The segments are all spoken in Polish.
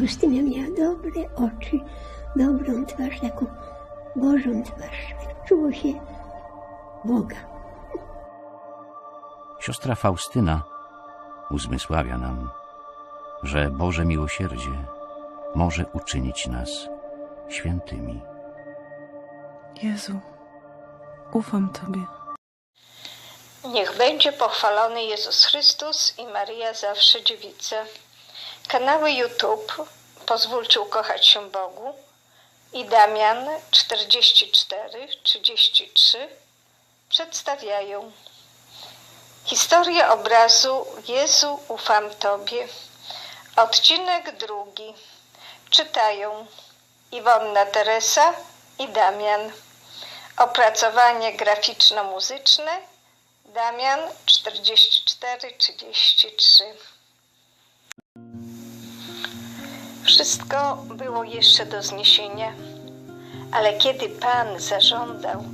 Justyna miała dobre oczy, dobrą twarz, taką Bożą twarz. Czuło się Boga. Siostra Faustyna uzmysławia nam, że Boże miłosierdzie może uczynić nas świętymi. Jezu, ufam Tobie. Niech będzie pochwalony Jezus Chrystus i Maria zawsze dziewica. Kanały YouTube Pozwólcie ukochać się Bogu i Damian 44 33 przedstawiają historię obrazu Jezu ufam Tobie. Odcinek drugi czytają Iwonna Teresa i Damian. Opracowanie graficzno-muzyczne Damian 44-33 Wszystko było jeszcze do zniesienia, ale kiedy Pan zażądał,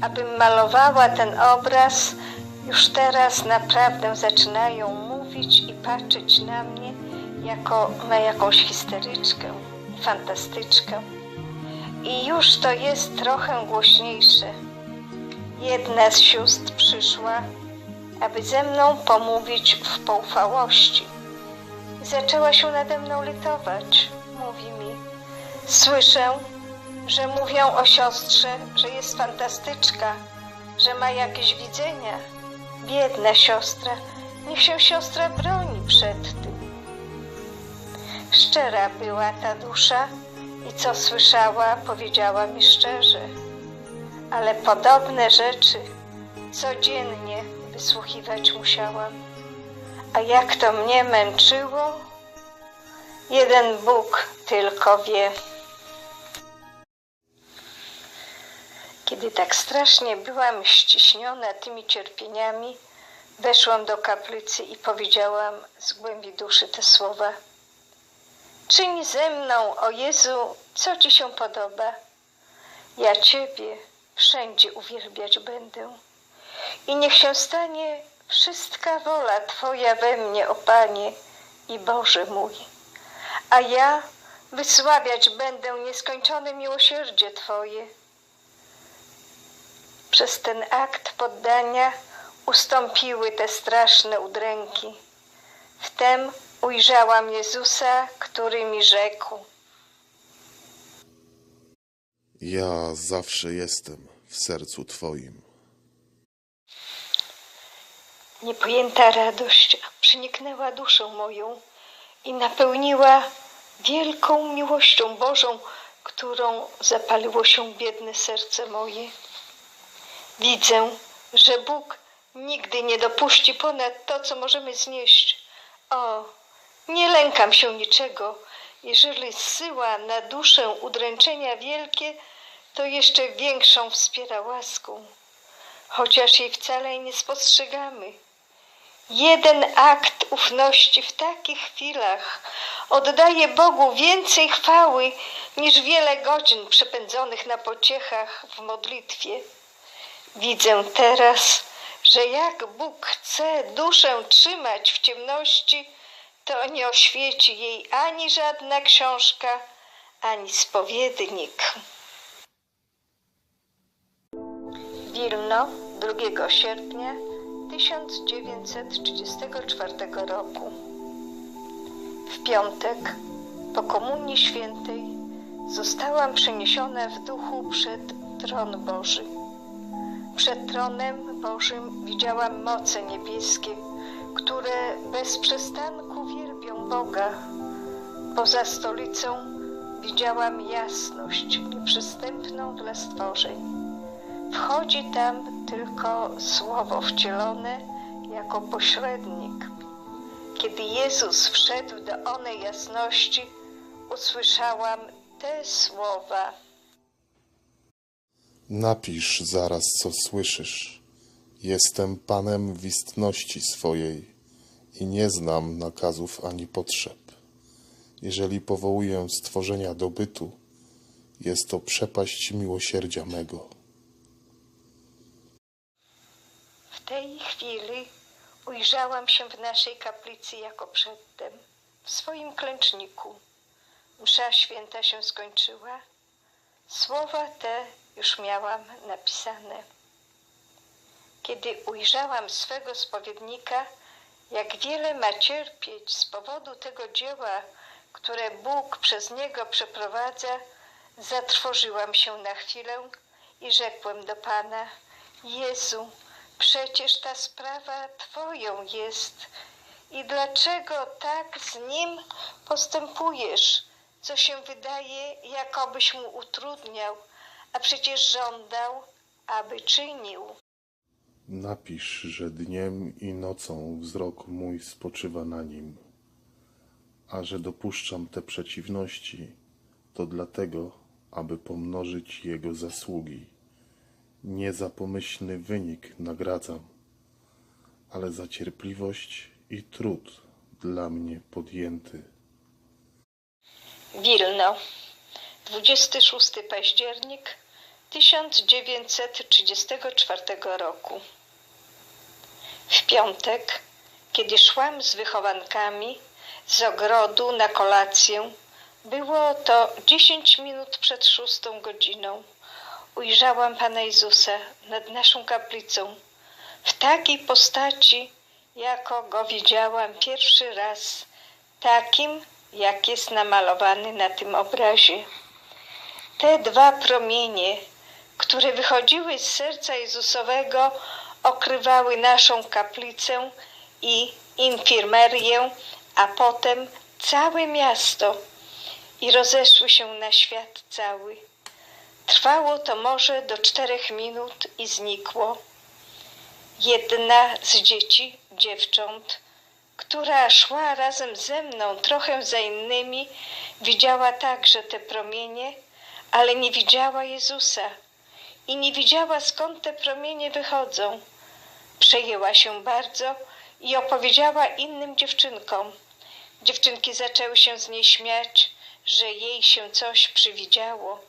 abym malowała ten obraz, już teraz naprawdę zaczynają mówić i patrzeć na mnie jako na jakąś histeryczkę, fantastyczkę. I już to jest trochę głośniejsze. Jedna z sióstr przyszła, aby ze mną pomówić w poufałości. Zaczęła się nade mną litować. Mówi mi: Słyszę, że mówią o siostrze, że jest fantastyczka, że ma jakieś widzenia. Biedna siostra, niech się siostra broni przed tym. Szczera była ta dusza i co słyszała, powiedziała mi szczerze. Ale podobne rzeczy codziennie wysłuchiwać musiałam. A jak to mnie męczyło, jeden Bóg tylko wie. Kiedy tak strasznie byłam ściśniona tymi cierpieniami, weszłam do kaplicy i powiedziałam z głębi duszy te słowa. Czyń ze mną, o Jezu, co Ci się podoba. Ja Ciebie wszędzie uwielbiać będę. I niech się stanie wszystka wola Twoja we mnie, o Panie i Boże mój. A ja wysławiać będę nieskończone miłosierdzie Twoje. Przez ten akt poddania ustąpiły te straszne udręki. Wtem ujrzałam Jezusa, który mi rzekł: Ja zawsze jestem w sercu Twoim. Niepojęta radość przeniknęła duszę moją i napełniła wielką miłością Bożą, którą zapaliło się biedne serce moje. Widzę, że Bóg nigdy nie dopuści ponad to, co możemy znieść. O, nie lękam się niczego. Jeżeli zsyła na duszę udręczenia wielkie, to jeszcze większą wspiera łaską, chociaż jej wcale nie spostrzegamy. Jeden akt ufności w takich chwilach oddaje Bogu więcej chwały niż wiele godzin przepędzonych na pociechach w modlitwie. Widzę teraz, że jak Bóg chce duszę trzymać w ciemności, to nie oświeci jej ani żadna książka, ani spowiednik. Wilno 2 sierpnia 1934 roku. W piątek po Komunii Świętej zostałam przeniesiona w duchu przed tron Boży. Przed tronem Bożym widziałam moce niebieskie, które bez przestanku wielbią Boga. Poza stolicą widziałam jasność nieprzystępną dla stworzeń. Wchodzi tam tylko Słowo wcielone jako pośrednik. Kiedy Jezus wszedł do onej jasności, usłyszałam te słowa. Napisz zaraz, co słyszysz. Jestem Panem w istności swojej i nie znam nakazów ani potrzeb. Jeżeli powołuję stworzenia do bytu, jest to przepaść miłosierdzia mego. W tej chwili ujrzałam się w naszej kaplicy jako przedtem, w swoim klęczniku. Msza święta się skończyła. Słowa te już miałam napisane. Kiedy ujrzałam swego spowiednika, jak wiele ma cierpieć z powodu tego dzieła, które Bóg przez niego przeprowadza, zatrwożyłam się na chwilę i rzekłem do Pana: Jezu, przecież ta sprawa Twoją jest. I dlaczego tak z nim postępujesz, co się wydaje, jakobyś mu utrudniał, a przecież żądał, aby czynił. Napisz, że dniem i nocą wzrok mój spoczywa na nim, a że dopuszczam te przeciwności, to dlatego, aby pomnożyć jego zasługi. Nie za pomyślny wynik nagradzam, ale za cierpliwość i trud dla mnie podjęty. Wilno, 26 październik 1934 roku. W piątek, kiedy szłam z wychowankami z ogrodu na kolację, było to 10 minut przed szóstą godziną. Ujrzałam Pana Jezusa nad naszą kaplicą w takiej postaci, jako go widziałam pierwszy raz, takim, jak jest namalowany na tym obrazie. Te dwa promienie, które wychodziły z serca Jezusowego, okrywały naszą kaplicę i infirmerię, a potem całe miasto i rozeszły się na świat cały. Trwało to może do czterech minut i znikło. Jedna z dzieci, dziewcząt, która szła razem ze mną trochę za innymi, widziała także te promienie, ale nie widziała Jezusa i nie widziała skąd te promienie wychodzą. Przejęła się bardzo i opowiedziała innym dziewczynkom. Dziewczynki zaczęły się z niej śmiać, że jej się coś przywidziało,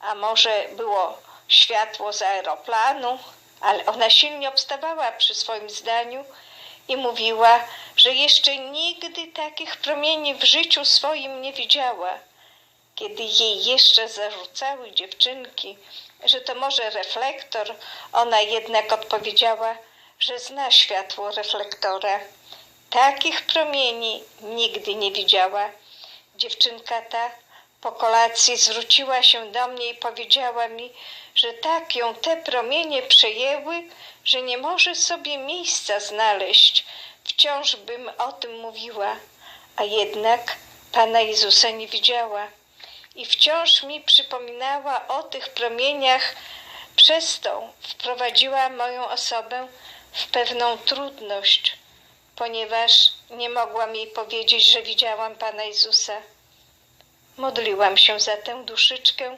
a może było światło z aeroplanu, ale ona silnie obstawała przy swoim zdaniu i mówiła, że jeszcze nigdy takich promieni w życiu swoim nie widziała. Kiedy jej jeszcze zarzucały dziewczynki, że to może reflektor, ona jednak odpowiedziała, że zna światło reflektora. Takich promieni nigdy nie widziała. Dziewczynka ta po kolacji zwróciła się do mnie i powiedziała mi, że tak ją te promienie przejęły, że nie może sobie miejsca znaleźć. Wciąż bym o tym mówiła, a jednak Pana Jezusa nie widziała. I wciąż mi przypominała o tych promieniach, przez to wprowadziła moją osobę w pewną trudność, ponieważ nie mogłam jej powiedzieć, że widziałam Pana Jezusa. Modliłam się za tę duszyczkę,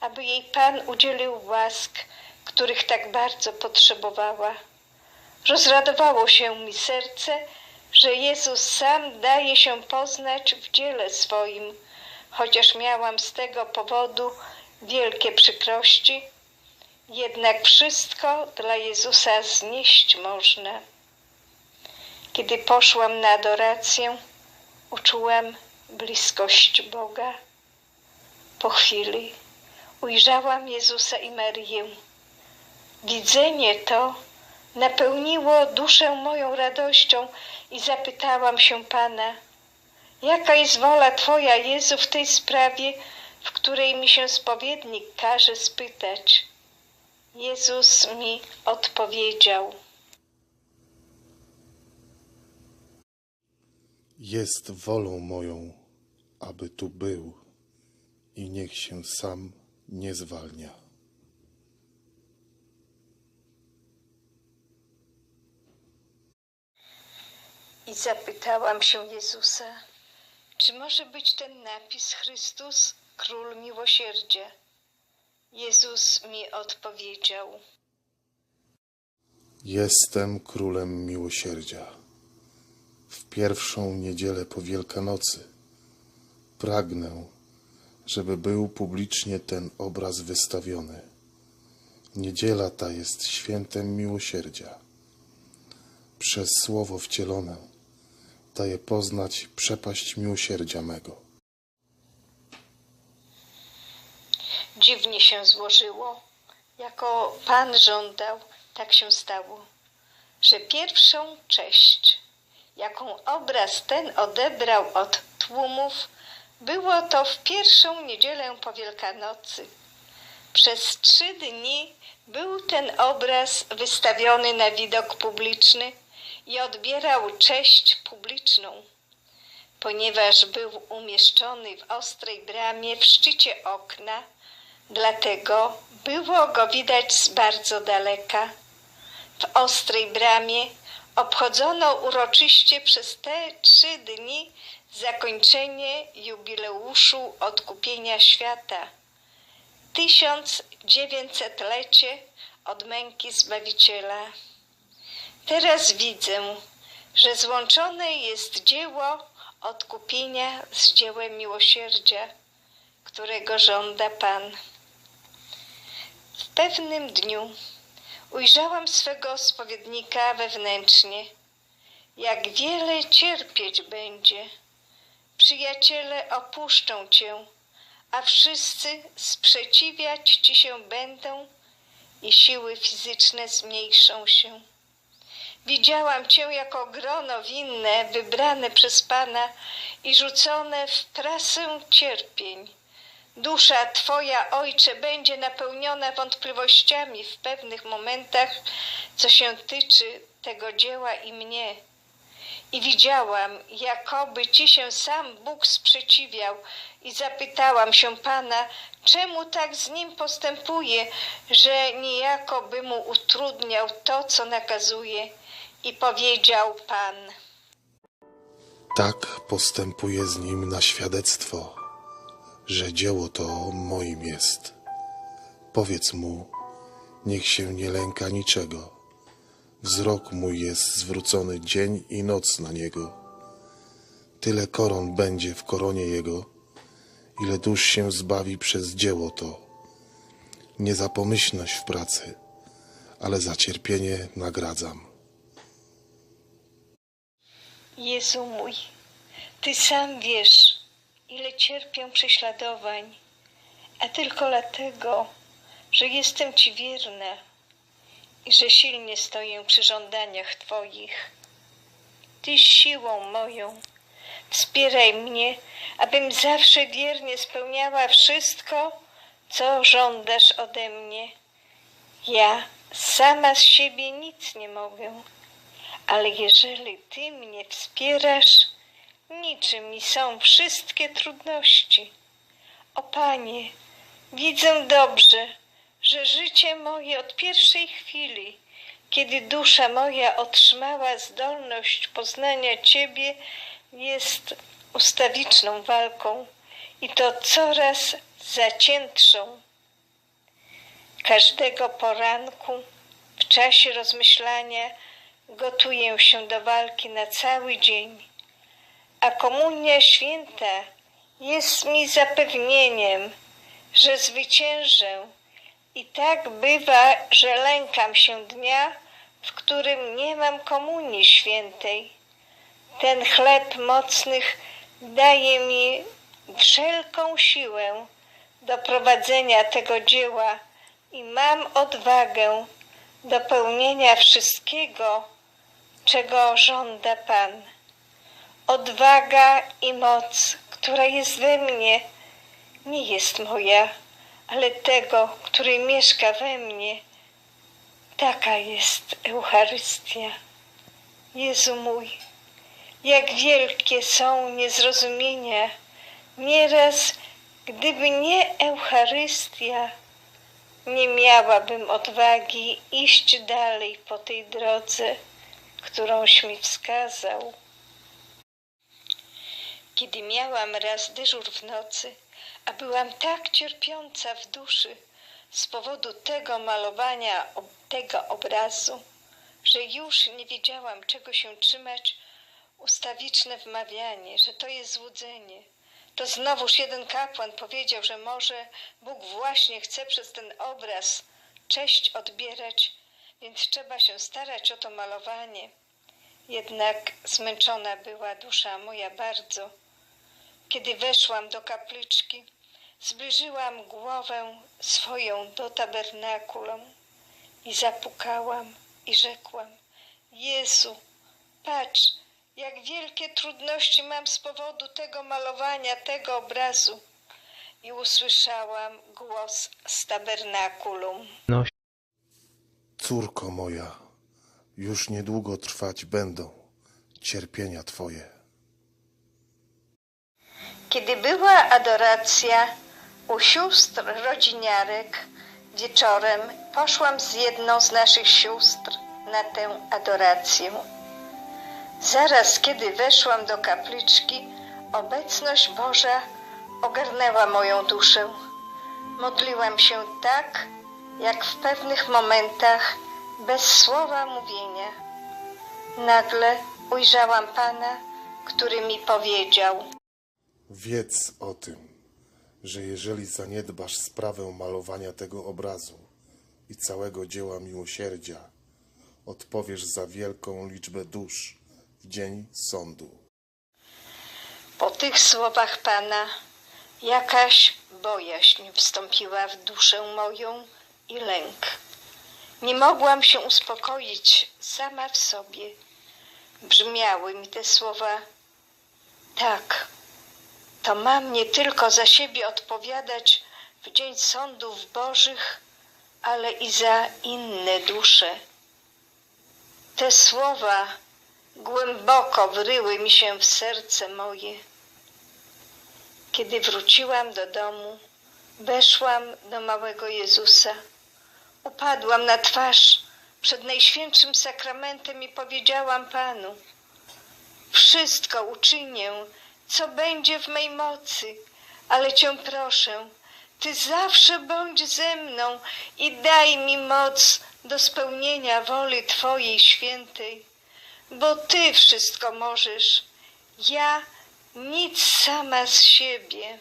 aby jej Pan udzielił łask, których tak bardzo potrzebowała. Rozradowało się mi serce, że Jezus sam daje się poznać w dziele swoim, chociaż miałam z tego powodu wielkie przykrości, jednak wszystko dla Jezusa znieść można. Kiedy poszłam na adorację, uczułam bliskość Boga. Po chwili ujrzałam Jezusa i Marię. Widzenie to napełniło duszę moją radością i zapytałam się Pana, jaka jest wola Twoja, Jezu, w tej sprawie, w której mi się spowiednik każe spytać. Jezus mi odpowiedział. Jest wolą moją, aby tu był i niech się sam nie zwalnia. I zapytałam się Jezusa, czy może być ten napis Chrystus, Król Miłosierdzia? Jezus mi odpowiedział. Jestem królem miłosierdzia. W pierwszą niedzielę po Wielkanocy pragnę, żeby był publicznie ten obraz wystawiony. Niedziela ta jest świętem miłosierdzia. Przez słowo wcielone daje poznać przepaść miłosierdzia mego. dziwnie się złożyło. Jako Pan żądał, tak się stało, że pierwszą cześć, jaką obraz ten odebrał od tłumów, było to w pierwszą niedzielę po Wielkanocy. Przez trzy dni był ten obraz wystawiony na widok publiczny i odbierał cześć publiczną. Ponieważ był umieszczony w ostrej bramie w szczycie okna, dlatego było go widać z bardzo daleka. W ostrej bramie obchodzono uroczyście przez te trzy dni zakończenie jubileuszu odkupienia świata. 1900-lecie od męki Zbawiciela. Teraz widzę, że złączone jest dzieło odkupienia z dziełem miłosierdzia, którego żąda Pan. W pewnym dniu ujrzałam swego spowiednika wewnętrznie, jak wiele cierpieć będzie. Przyjaciele opuszczą cię, a wszyscy sprzeciwiać ci się będą i siły fizyczne zmniejszą się. Widziałam cię jako grono winne, wybrane przez Pana i rzucone w prasę cierpień. Dusza Twoja, Ojcze, będzie napełniona wątpliwościami w pewnych momentach, co się tyczy tego dzieła i mnie. I widziałam, jakoby Ci się sam Bóg sprzeciwiał i zapytałam się Pana, czemu tak z nim postępuje, że niejako by mu utrudniał to, co nakazuje. I powiedział Pan, Tak postępuję z nim na świadectwo, że dzieło to moim jest. Powiedz mu, niech się nie lęka niczego. Wzrok mój jest zwrócony dzień i noc na niego. Tyle koron będzie w koronie jego, ile dusz się zbawi przez dzieło to. Nie za pomyślność w pracy, ale za cierpienie nagradzam. Jezu mój, Ty sam wiesz, ile cierpię prześladowań, a tylko dlatego, że jestem Ci wierna i że silnie stoję przy żądaniach Twoich. Tyś siłą moją, wspieraj mnie, abym zawsze wiernie spełniała wszystko, co żądasz ode mnie. Ja sama z siebie nic nie mogę ale jeżeli Ty mnie wspierasz, niczym mi są wszystkie trudności. O Panie, widzę dobrze, że życie moje od pierwszej chwili, kiedy dusza moja otrzymała zdolność poznania Ciebie, jest ustawiczną walką i to coraz zaciętszą. Każdego poranku w czasie rozmyślania gotuję się do walki na cały dzień, a komunia święta jest mi zapewnieniem, że zwyciężę. I tak bywa, że lękam się dnia, w którym nie mam komunii świętej. Ten chleb mocnych daje mi wszelką siłę do prowadzenia tego dzieła i mam odwagę do pełnienia wszystkiego, czego żąda Pan. Odwaga i moc, która jest we mnie, nie jest moja, ale tego, który mieszka we mnie. Taka jest Eucharystia. Jezu mój, jak wielkie są niezrozumienia. Nieraz, gdyby nie Eucharystia, nie miałabym odwagi iść dalej po tej drodze którąś mi wskazał. Kiedy miałam raz dyżur w nocy, a byłam tak cierpiąca w duszy z powodu tego malowania tego obrazu, że już nie wiedziałam, czego się trzymać, ustawiczne wmawianie, że to jest złudzenie. To znowuż jeden kapłan powiedział, że może Bóg właśnie chce przez ten obraz cześć odbierać więc trzeba się starać o to malowanie. Jednak zmęczona była dusza moja bardzo. Kiedy weszłam do kapliczki, zbliżyłam głowę swoją do tabernakulum i zapukałam i rzekłam: Jezu, patrz, jak wielkie trudności mam z powodu tego malowania, tego obrazu. I usłyszałam głos z tabernakulum. Córko moja, już niedługo trwać będą cierpienia Twoje. Kiedy była adoracja u sióstr rodziniarek, wieczorem poszłam z jedną z naszych sióstr na tę adorację. Zaraz kiedy weszłam do kapliczki, obecność Boża ogarnęła moją duszę. Modliłam się tak, jak w pewnych momentach, bez słowa mówienia. Nagle ujrzałam Pana, który mi powiedział: Wiedz o tym, że jeżeli zaniedbasz sprawę malowania tego obrazu i całego dzieła miłosierdzia, odpowiesz za wielką liczbę dusz w dzień sądu. Po tych słowach Pana jakaś bojaźń wstąpiła w duszę moją i lęk. Nie mogłam się uspokoić sama w sobie. Brzmiały mi te słowa: Tak, to mam nie tylko za siebie odpowiadać w dzień sądów Bożych, ale i za inne dusze. Te słowa głęboko wryły mi się w serce moje. Kiedy wróciłam do domu, weszłam do małego Jezusa. Upadłam na twarz przed Najświętszym Sakramentem i powiedziałam Panu: Wszystko uczynię, co będzie w mej mocy, ale Cię proszę, Ty zawsze bądź ze mną i daj mi moc do spełnienia woli Twojej świętej, bo Ty wszystko możesz. Ja nic sama z siebie.